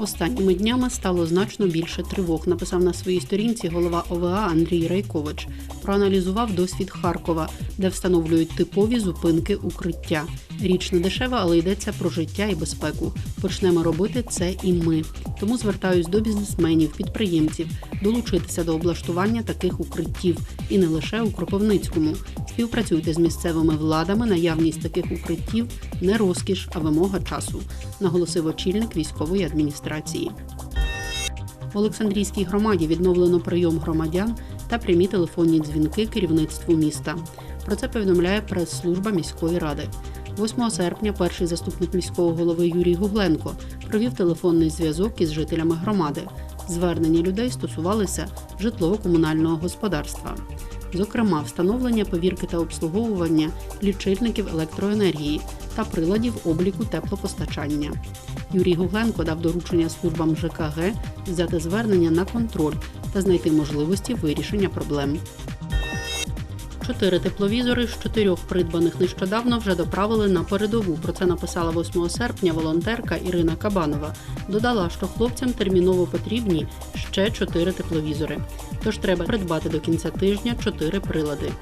Останніми днями стало значно більше тривог, написав на своїй сторінці голова ОВА Андрій Райкович. Проаналізував досвід Харкова, де встановлюють типові зупинки укриття. Річ не дешева, але йдеться про життя і безпеку. Почнемо робити це і ми. Тому звертаюсь до бізнесменів, підприємців долучитися до облаштування таких укриттів і не лише у Кропивницькому. Співпрацюйте з місцевими владами. Наявність таких укриттів не розкіш, а вимога часу, наголосив очільник військової адміністрації. В Олександрійській громаді відновлено прийом громадян та прямі телефонні дзвінки керівництву міста. Про це повідомляє прес-служба міської ради. 8 серпня перший заступник міського голови Юрій Гугленко провів телефонний зв'язок із жителями громади. Звернення людей стосувалися житлово-комунального господарства. Зокрема, встановлення повірки та обслуговування лічильників електроенергії та приладів обліку теплопостачання. Юрій Гугленко дав доручення службам ЖКГ взяти звернення на контроль та знайти можливості вирішення проблем. Чотири тепловізори з чотирьох придбаних нещодавно вже доправили на передову. Про це написала 8 серпня волонтерка Ірина Кабанова. Додала, що хлопцям терміново потрібні ще чотири тепловізори. Тож треба придбати до кінця тижня чотири прилади.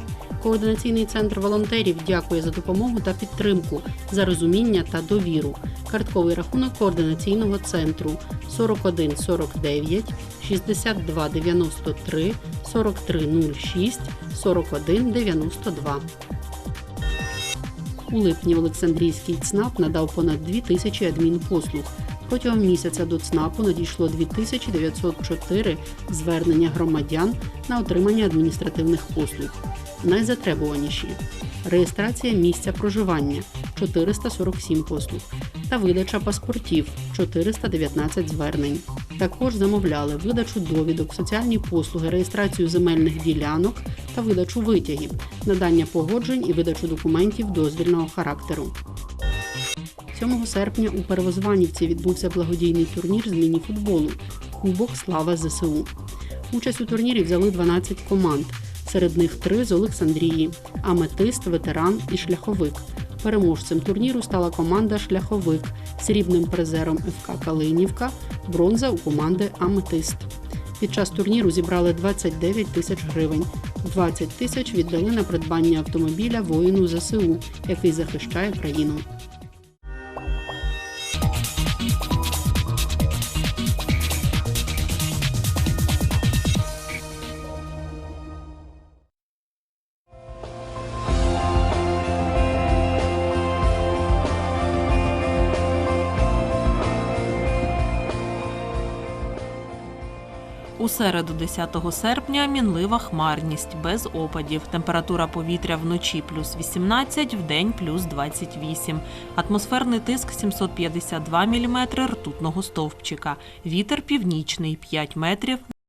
Координаційний центр волонтерів дякує за допомогу та підтримку, за розуміння та довіру. Картковий рахунок координаційного центру 41 49 62 93 43 06 41 92. У липні Олександрійський ЦНАП надав понад 2 тисячі адмінпослуг. Протягом місяця до ЦНАПу надійшло 2904 звернення громадян на отримання адміністративних послуг. Найзатребуваніші реєстрація місця проживання 447 послуг та видача паспортів 419 звернень. Також замовляли видачу довідок, соціальні послуги, реєстрацію земельних ділянок та видачу витягів, надання погоджень і видачу документів дозвільного характеру. 7 серпня у Перевозванівці відбувся благодійний турнір з міні-футболу Кубок Слава ЗСУ. Участь у турнірі взяли 12 команд. Серед них три з Олександрії: аметист, ветеран і шляховик. Переможцем турніру стала команда Шляховик, срібним призером ФК Калинівка, бронза у команди Аметист. Під час турніру зібрали 29 тисяч гривень. 20 тисяч віддали на придбання автомобіля воїну ЗСУ, який захищає країну. У середу 10 серпня мінлива хмарність без опадів. Температура повітря вночі плюс 18, вдень плюс 28. Атмосферний тиск 752 мм ртутного стовпчика. Вітер північний 5 метрів